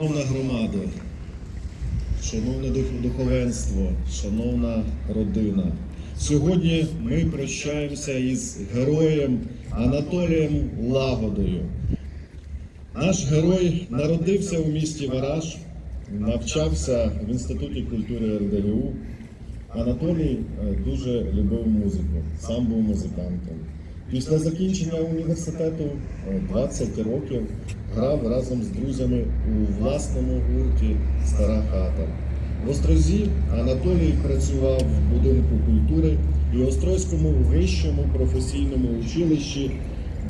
Шановна громада, шановне духовенство, шановна родина. Сьогодні ми прощаємося із героєм Анатолієм Лагодою. Наш герой народився у місті Вараж, навчався в Інституті культури РДГУ. Анатолій е, дуже любив музику, сам був музикантом. Після закінчення університету е, 20 років грав разом з друзями у власному гурті Стара хата. В Острозі Анатолій працював в будинку культури і Острозькому вищому професійному училищі,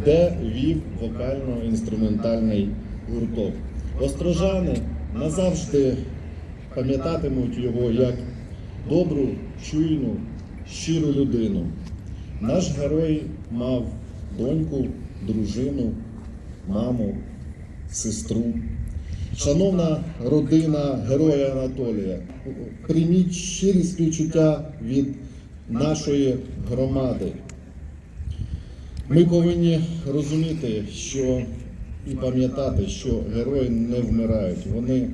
де вів вокально-інструментальний гурток. Острожани назавжди пам'ятатимуть його як добру, чуйну, щиру людину. Наш герой мав доньку, дружину, маму, сестру. Шановна родина героя Анатолія, прийміть щирі співчуття від нашої громади. Ми повинні розуміти, що і пам'ятати, що герої не вмирають. Вони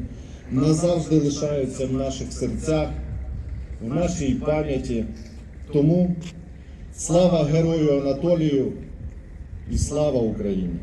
назавжди лишаються в наших серцях, в нашій пам'яті. Тому слава герою Анатолію і слава Україні!